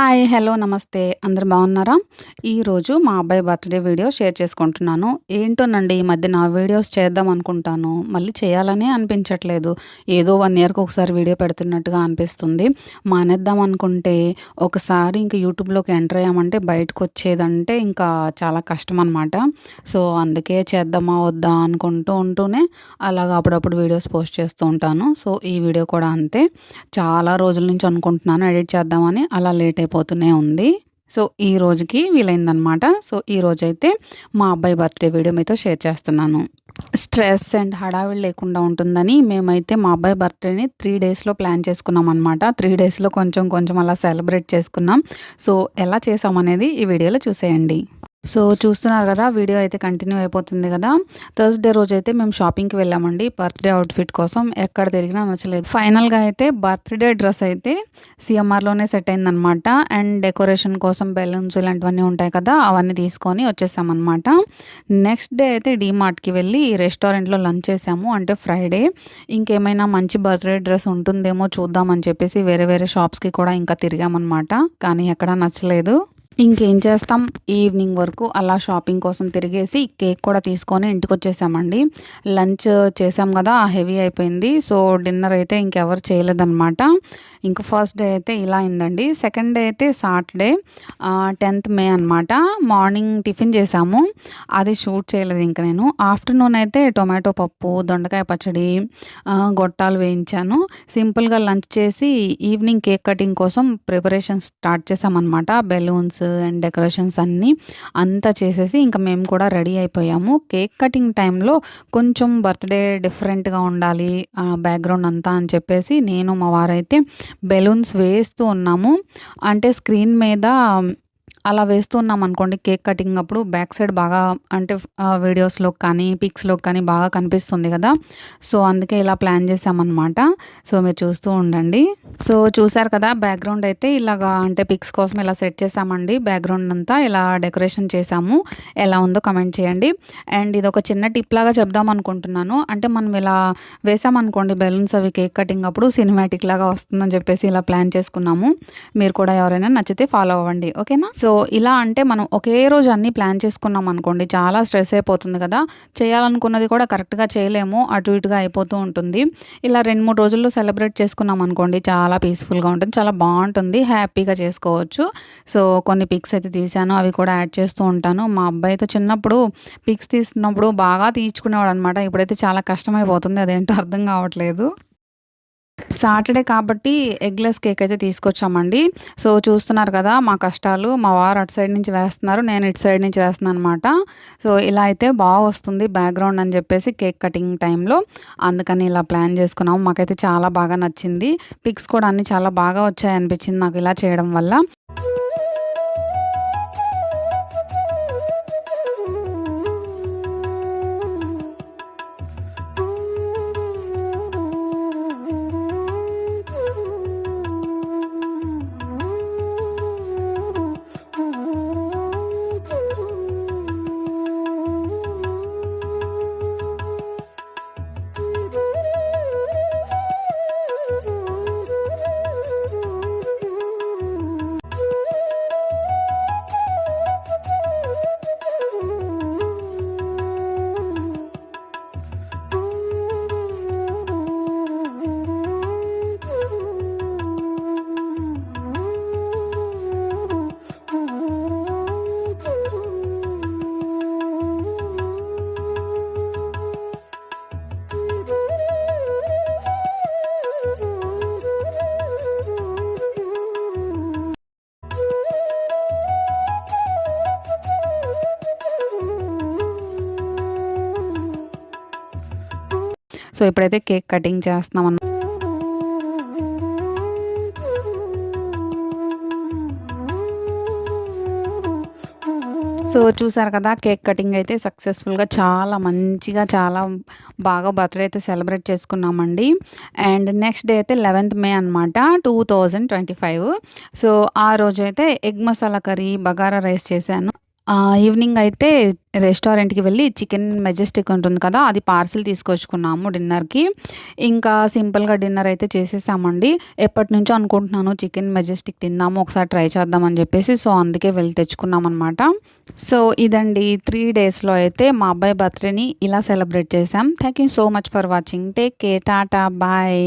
Hi hello నమస్తే. అందరు బాగున్నారా? ఈరోజు మా అబ్బాయి బర్త్డే వీడియో షేర్ చేసుకుంటున్నాను. ఏంటోనండి ఈ మధ్య నా వీడియోస్ చేద్దాం అనుకుంటాను. మళ్ళీ చేయాలని అనిపించట్లేదు. ఏదో వన్ ఇయర్కి ఒకసారి వీడియో పెడుతున్నట్టుగా అనిపిస్తుంది. మానేద్దాం అనుకుంటే ఒకసారి ఇంక యూట్యూబ్లోకి ఎంటర్ అయ్యామంటే బయటకు వచ్చేదంటే ఇంకా చాలా కష్టం అనమాట సో అందుకే చేద్దామా వద్దా అనుకుంటూ ఉంటూనే అలాగ అప్పుడప్పుడు వీడియోస్ పోస్ట్ చేస్తూ ఉంటాను. సో ఈ వీడియో కూడా అంతే. చాలా రోజుల నుంచి అనుకుంటున్నాను ఎడిట్ చేద్దామని. అలా లేట్ అయిపోతూనే ఉంది. సో ఈ రోజుకి వీలైందనమాట సో ఈ రోజైతే మా అబ్బాయి బర్త్డే వీడియో మీతో షేర్ చేస్తున్నాను. స్ట్రెస్ అండ్ హడావిడి లేకుండా ఉంటుందని మేమైతే మా అబ్బాయి బర్త్డేని త్రీ డేస్లో ప్లాన్ చేసుకున్నాం అనమాట త్రీ డేస్లో కొంచెం కొంచెం అలా సెలబ్రేట్ చేసుకున్నాం. సో ఎలా చేసామనేది ఈ వీడియోలో చూసేయండి. సో చూస్తున్నారు కదా వీడియో అయితే కంటిన్యూ అయిపోతుంది కదా. థర్స్డే రోజు అయితే మేము షాపింగ్కి వెళ్ళామండి బర్త్డే అవుట్ఫిట్ కోసం. ఎక్కడ తిరిగినా నచ్చలేదు. ఫైనల్గా అయితే బర్త్డే డ్రెస్ అయితే సిఎంఆర్లోనే సెట్ అయిందనమాట అండ్ డెకరేషన్ కోసం బెలూన్స్ ఇలాంటివన్నీ ఉంటాయి కదా అవన్నీ తీసుకొని వచ్చేసామన్నమాట. నెక్స్ట్ డే అయితే డీమార్ట్కి వెళ్ళి రెస్టారెంట్లో లంచ్ చేసాము. అంటే ఫ్రైడే ఇంకేమైనా మంచి బర్త్డే డ్రెస్ ఉంటుందేమో చూద్దామని చెప్పేసి వేరే వేరే షాప్స్కి కూడా ఇంకా తిరిగామన్నమాట. కానీ ఎక్కడా నచ్చలేదు. ఇంకేం చేస్తాం? ఈవినింగ్ వరకు అలా షాపింగ్ కోసం తిరిగేసి కేక్ కూడా తీసుకొని ఇంటికి వచ్చేసామండి లంచ్ చేసాం కదా హెవీ అయిపోయింది. సో డిన్నర్ అయితే ఇంకెవరు చేయలేదన్నమాట. ఇంకా ఫస్ట్ డే అయితే ఇలా అయిందండి. సెకండ్ డే అయితే సాటర్డే టెన్త్ మే అనమాట మార్నింగ్ టిఫిన్ చేసాము. అది షూట్ చేయలేదు ఇంకా నేను. ఆఫ్టర్నూన్ అయితే టొమాటో పప్పు దొండకాయ పచ్చడి గొట్టాలు వేయించాను. సింపుల్గా లంచ్ చేసి ఈవినింగ్ కేక్ కటింగ్ కోసం ప్రిపరేషన్ స్టార్ట్ చేసామన్నమాట. బెలూన్స్ అండ్ డెకరేషన్స్ అన్నీ అంతా చేసేసి ఇంకా మేము కూడా రెడీ అయిపోయాము. కేక్ కటింగ్ టైంలో కొంచెం బర్త్డే డిఫరెంట్గా ఉండాలి బ్యాక్గ్రౌండ్ అంతా అని చెప్పేసి నేను మా వారైతే బెలూన్స్ వేస్తూ ఉన్నాము. అంటే స్క్రీన్ మీద అలా వేస్తూ ఉన్నాం అనుకోండి కేక్ కటింగ్ అప్పుడు బ్యాక్ సైడ్ బాగా అంటే వీడియోస్లో కానీ పిక్స్లో కానీ బాగా కనిపిస్తుంది కదా. సో అందుకే ఇలా ప్లాన్ చేసామన్నమాట సో మీరు చూస్తూ ఉండండి. సో చూసారు కదా బ్యాక్గ్రౌండ్ అయితే ఇలాగా అంటే పిక్స్ కోసం ఇలా సెట్ చేసామండి బ్యాక్గ్రౌండ్ అంతా ఇలా డెకరేషన్ చేసాము ఎలా ఉందో కమెంట్ చేయండి. అండ్ ఇది ఒక చిన్న టిప్ లాగా చెప్దాం అనుకుంటున్నాను. అంటే మనం ఇలా వేసామనుకోండి బెలూన్స్ అవి కేక్ కటింగ్ అప్పుడు సినిమాటిక్ లాగా వస్తుందని చెప్పేసి ఇలా ప్లాన్ చేసుకున్నాము. మీరు కూడా ఎవరైనా నచ్చితే ఫాలో అవ్వండి. ఓకేనా? సో సో ఇలా అంటే మనం ఒకే రోజు అన్నీ ప్లాన్ చేసుకున్నాం అనుకోండి చాలా స్ట్రెస్ అయిపోతుంది కదా. చేయాలనుకున్నది కూడా కరెక్ట్గా చేయలేము అటు ఇటుగా అయిపోతూ ఉంటుంది. ఇలా రెండు మూడు రోజుల్లో సెలబ్రేట్ చేసుకున్నాం అనుకోండి చాలా పీస్ఫుల్గా ఉంటుంది చాలా బాగుంటుంది హ్యాపీగా చేసుకోవచ్చు. సో కొన్ని పిక్స్ అయితే తీసాను అవి కూడా యాడ్ చేస్తూ ఉంటాను. మా అబ్బాయితో చిన్నప్పుడు పిక్స్ తీసినప్పుడు బాగా తీర్చుకునేవాడు అనమాట ఇప్పుడైతే చాలా కష్టమైపోతుంది అదేంటో అర్థం కావట్లేదు. సాటర్డే కాబట్టి ఎగ్లెస్ కేక్ అయితే తీసుకొచ్చామండి. సో చూస్తున్నారు కదా మా కష్టాలు మా వారు అటు సైడ్ నుంచి వేస్తున్నారు నేను ఇటు సైడ్ నుంచి వేస్తున్నాను అనమాట సో ఇలా అయితే బాగా వస్తుంది బ్యాక్గ్రౌండ్ అని చెప్పేసి కేక్ కటింగ్ టైంలో. అందుకని ఇలా ప్లాన్ చేసుకున్నాము. మాకైతే చాలా బాగా నచ్చింది. పిక్స్ కూడా అన్నీ చాలా బాగా వచ్చాయి అనిపించింది నాకు ఇలా చేయడం వల్ల. సో ఇప్పుడైతే కేక్ కటింగ్ చేస్తున్నాం అన్నమాట సో చూసారు కదా కేక్ కటింగ్ అయితే సక్సెస్ఫుల్గా చాలా మంచిగా చాలా బాగా బర్త్డే అయితే సెలబ్రేట్ చేసుకున్నామండి. అండ్ నెక్స్ట్ డే అయితే లెవెన్త్ మే అనమాట two thousand twenty five so ఆ రోజైతే egg masala curry bagara rice చేశాను. ఈవినింగ్ అయితే రెస్టారెంట్‌కి వెళ్ళి చికెన్ మెజెస్టిక్ ఉంటుంది కదా! అది పార్సిల్ తీసుకొచ్చుకున్నాము డిన్నర్‌కి. ఇంకా సింపుల్‌గా డిన్నర్ అయితే చేసేసామండి. ఎప్పటినుంచో అనుకుంటున్నాను చికెన్ మెజెస్టిక్ తిందాము, ఒకసారి ట్రై చేద్దామని చెప్పేసి. సో, అందుకే వెళ్ళి తెచ్చుకున్నామనమాట. సో, ఇదండి త్రీ డేస్‌లో అయితే మా అబ్బాయి బర్త్‌డేని ఇలా సెలబ్రేట్ చేశాం. Thank you so much for watching. Take care. Tata. Bye.